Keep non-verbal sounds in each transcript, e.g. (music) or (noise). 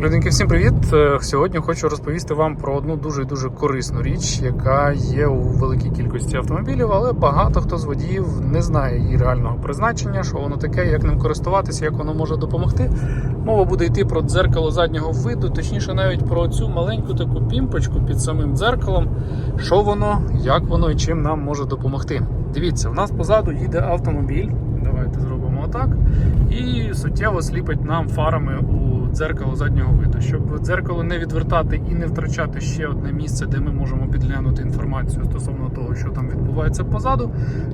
Людинки, всім привіт! Е, Сьогодні хочу розповісти вам про одну дуже дуже корисну річ, яка є у великій кількості автомобілів, але багато хто з водіїв не знає її реального призначення, що воно таке, як ним користуватися, як воно може допомогти. Мова буде йти про дзеркало заднього виду, точніше, навіть про цю маленьку таку пімпочку під самим дзеркалом, що воно, як воно і чим нам може допомогти. Дивіться, у нас позаду їде автомобіль. Давайте зробимо отак. І суттєво сліпить нам фарами у дзеркало заднього виду, щоб дзеркало не відвертати і не втрачати ще одне місце, де ми можемо підглянути інформацію стосовно того, що там відбувається позаду.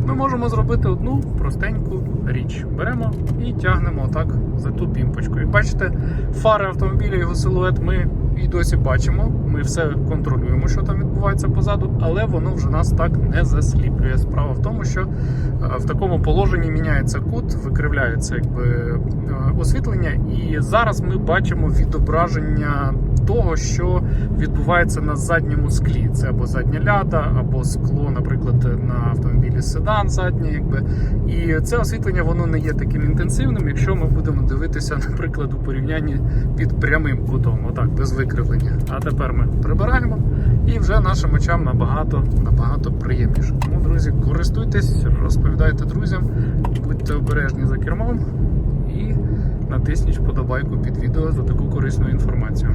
Ми можемо зробити одну простеньку річ. Беремо і тягнемо отак за ту пімпочку. І бачите, фари автомобіля, його силует ми і досі бачимо. Ми все контролюємо, що там відбувається позаду, але воно вже нас так не засліплює. Справа в тому, що е, в такому положенні міняється кут, викривляється якби е, освітлення, і зараз ми бачимо відображення того, що відбувається на задньому склі. Це або задня ляда, або скло, наприклад, на автомобілі седан заднє, якби. І це освітлення воно не є таким інтенсивним, якщо ми будемо дивитися, (laughs) наприклад, у порівнянні під прямим кутом, отак, без викривлення. А тепер ми прибираємо і вже нашим очам набагато набагато приємніше. Тому, друзі, користуйтесь, розповідайте друзям, будьте обережні за кермом і натисніть вподобайку під відео за таку корисну інформацію.